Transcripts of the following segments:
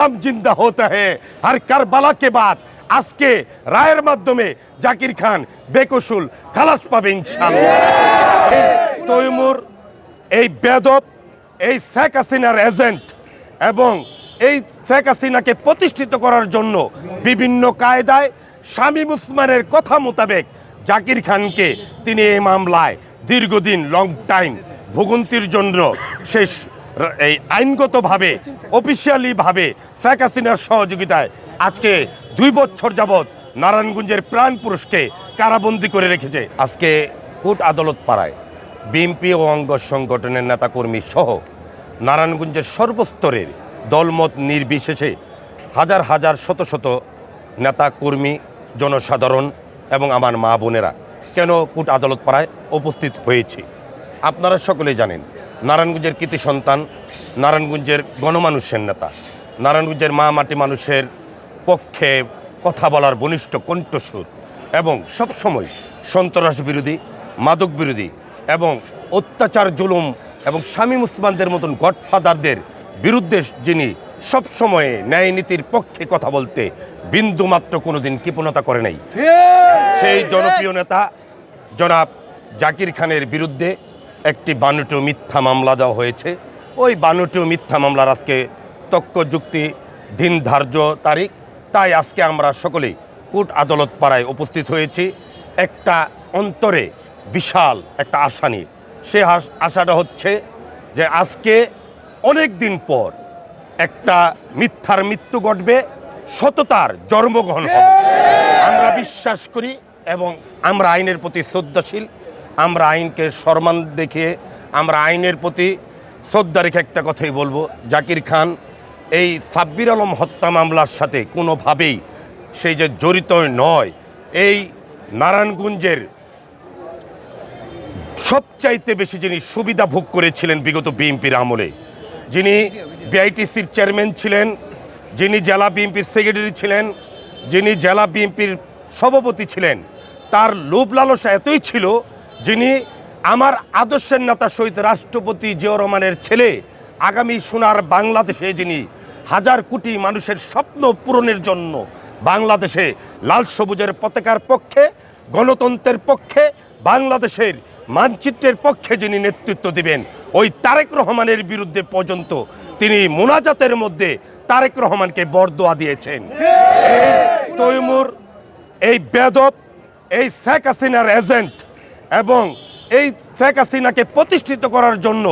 ইসলাম জিন্দা হতে হে আর কারবালা কে বাদ আজকে রায়ের মাধ্যমে জাকির খান বেকসুল খালাস পাবে ইনশাল্লাহ তৈমুর এই বেদব এই শেখ হাসিনার এজেন্ট এবং এই শেখ হাসিনাকে প্রতিষ্ঠিত করার জন্য বিভিন্ন কায়দায় শামীম উসমানের কথা মোতাবেক জাকির খানকে তিনি এই মামলায় দীর্ঘদিন লং টাইম ভুগন্তির জন্য শেষ এই আইনগতভাবে অফিসিয়ালিভাবে শেখ হাসিনার সহযোগিতায় আজকে দুই বছর যাবৎ নারায়ণগঞ্জের প্রাণ পুরুষকে কারাবন্দি করে রেখেছে। আজকে কোর্ট আদালত পাড়ায় বিএনপি ও অঙ্গ সংগঠনের নেতাকর্মী সহ নারায়ণগঞ্জের সর্বস্তরের দলমত নির্বিশেষে হাজার হাজার শত শত নেতা কর্মী জনসাধারণ এবং আমার মা বোনেরা কেন কোর্ট আদালত পাড়ায় উপস্থিত হয়েছে? আপনারা সকলেই জানেন নারায়ণগঞ্জের কৃতি সন্তান নারায়ণগঞ্জের গণমানুষের নেতা নারায়ণগঞ্জের মা মাটি মানুষের পক্ষে কথা বলার বনিষ্ঠ কণ্ঠস্বর এবং সবসময় সন্ত্রাস বিরোধী মাদক বিরোধী এবং অত্যাচার জুলুম এবং স্বামী মুসলমানদের মতন গডফাদারদের বিরুদ্ধে যিনি সবসময়ে ন্যায় নীতির পক্ষে কথা বলতে বিন্দুমাত্র কোনোদিন কৃপণতা করে নাই। সেই জনপ্রিয় নেতা জনাব জাকির খানের বিরুদ্ধে একটি বানুটো মিথ্যা মামলা দেওয়া হয়েছে। ওই বানুটো মিথ্যা মামলার আজকে তক্ক যুক্তি দিন ধার্য তারিখ। তাই আজকে আমরা সকলেই কোর্ট আদালত পাড়ায় উপস্থিত হয়েছি। একটা অন্তরে বিশাল একটা আশা নিয়ে। সে আশাটা হচ্ছে যে আজকে অনেক দিন পর একটা মিথ্যার মৃত্যু ঘটবে, সততার জন্মগ্রহণ হবে। আমরা বিশ্বাস করি এবং আমরা আইনের প্রতি শ্রদ্ধাশীল। আমরা আইনকে সম্মান দেখে আমরা আইনের প্রতি শ্রদ্ধা রেখে একটা কথাই বলব। জাকির খান, এই সাব্বির আলম হত্যা মামলার সাথে কোনোভাবেই সেই যে জড়িত নয়, এই নারায়ণগঞ্জের সবচাইতে বেশি যিনি সুবিধা ভোগ করেছিলেন বিগত বিএনপির আমলে, যিনি বিআইটিসির চেয়ারম্যান ছিলেন, যিনি জেলা বিএনপির সেক্রেটারি ছিলেন, যিনি জেলা বিএনপির সভাপতি ছিলেন, তার লোভ লালসা এতই ছিল যিনি আমার আদর্শের নেতা শহীদ রাষ্ট্রপতি জিয়াউর রহমানের ছেলে আগামী সোনার বাংলাদেশে যিনি হাজার কোটি মানুষের স্বপ্ন পূরণের জন্য বাংলাদেশে লাল সবুজের পতাকার পক্ষে গণতন্ত্রের পক্ষে বাংলাদেশের মানচিত্রের পক্ষে যিনি নেতৃত্ব দিবেন ওই তারেক রহমানের বিরুদ্ধে পর্যন্ত তিনি মোনাজাতের মধ্যে তারেক রহমানকে বরদোয়া দিয়েছেন। তৈমুর এই বেদব এই শেখ হাসিনার এজেন্ট এবং এই শেখ হাসিনাকে প্রতিষ্ঠিত করার জন্য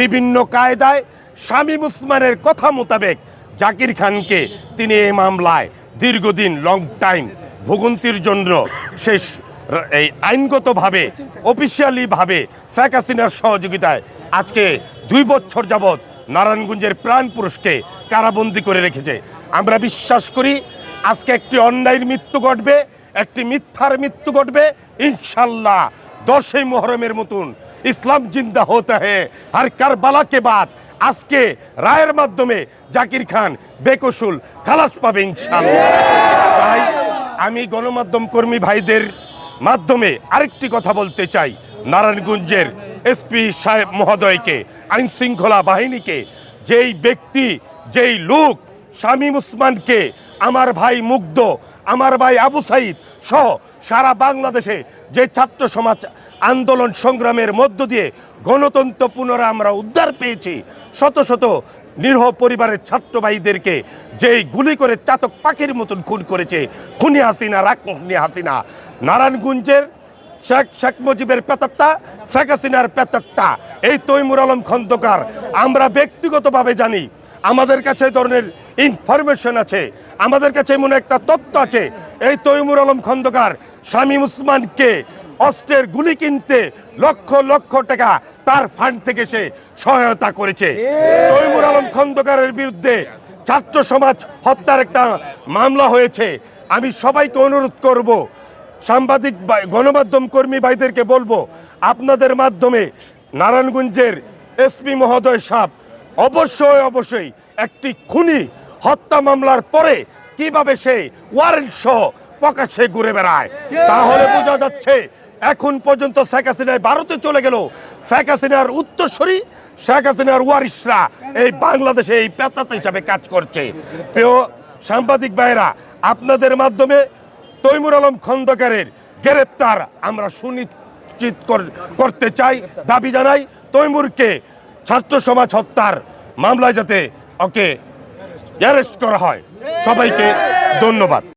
বিভিন্ন কায়দায় শামীম উসমানের কথা মোতাবেক জাকির খানকে তিনি এই মামলায় দীর্ঘদিন লং টাইম ভোগান্তির জন্য শেষ এই আইনগতভাবে অফিসিয়ালিভাবে শেখ হাসিনার সহযোগিতায় আজকে দুই বছর যাবৎ নারায়ণগঞ্জের প্রাণ পুরুষকে কারাবন্দি করে রেখেছে। আমরা বিশ্বাস করি আজকে একটি অন্যায়ের মৃত্যু ঘটবে, একটি মিথ্যার মৃত্যু ঘটবে, ইনশাল্লাহ দশই মোহরমের মতন ইসলাম জিন্দা হতে হে। আর কারবালাকে বাদ আজকে রায়ের মাধ্যমে জাকির খান বেকসুল খালাস পাবে তাই আমি গণমাধ্যম কর্মী ভাইদের মাধ্যমে আরেকটি কথা বলতে চাই। নারায়ণগঞ্জের এসপি সাহেব মহোদয়কে, আইন শৃঙ্খলা বাহিনীকে, যেই ব্যক্তি, যেই লোক, শামীম উসমানকে, আমার ভাই মুগ্ধ আমার ভাই আবু সাইদ সহ সারা বাংলাদেশে যে ছাত্র সমাজ আন্দোলন সংগ্রামের মধ্য দিয়ে গণতন্ত্র পুনরায় আমরা উদ্ধার পেয়েছি, শত শত নিরহ পরিবারের ছাত্র ভাইদেরকে যেই গুলি করে চাতক পাখির মতন খুন করেছে, খুনি হাসিনা রাখনি হাসিনা। নারায়ণগঞ্জের শেখ শেখ মুজিবের পেতাত্তা, শেখ হাসিনার পেতাত্তা। এই তৈমুর আলম খন্দকার, আমরা ব্যক্তিগতভাবে জানি, আমাদের কাছে ধরনের ইনফরমেশন আছে। আমাদের কাছে এমন একটা তথ্য আছে। এই তৈমুর আলম খন্দকার শামীম উসমানকে অস্ত্রের গুলি কিনতে লক্ষ লক্ষ টাকা তার ফান্ড থেকে সে সহায়তা করেছে। তৈমুর আলম খন্দকারের বিরুদ্ধে ছাত্র সমাজ হত্যার একটা মামলা হয়েছে। আমি সবাইকে অনুরোধ করব, সাংবাদিক গণমাধ্যম কর্মী ভাইদেরকে বলব, আপনাদের মাধ্যমে নারায়ণগঞ্জের এসপি মহোদয় সাহেব অবশ্যই অবশ্যই একটি খুনি হত্যা মামলার পরে কীভাবে সে ওয়ারেন্ট সহ প্রকাশ্যে ঘুরে বেড়ায়? তাহলে বোঝা যাচ্ছে এখন পর্যন্ত শেখ হাসিনায় ভারতে চলে গেল। শেখ হাসিনার উত্তরসূরি শেখ হাসিনার ওয়ারিশরা এই বাংলাদেশে এই পেতাত হিসাবে কাজ করছে। প্রিয় সাংবাদিক ভাইরা আপনাদের মাধ্যমে তৈমুর আলম খন্দকারের গ্রেপ্তার আমরা সুনিশ্চিত করতে চাই দাবি জানাই তৈমুরকে ছাত্র সমাজ হত্যার মামলায় যাতে ওকে অ্যারেস্ট করা হয়। সবাইকে ধন্যবাদ।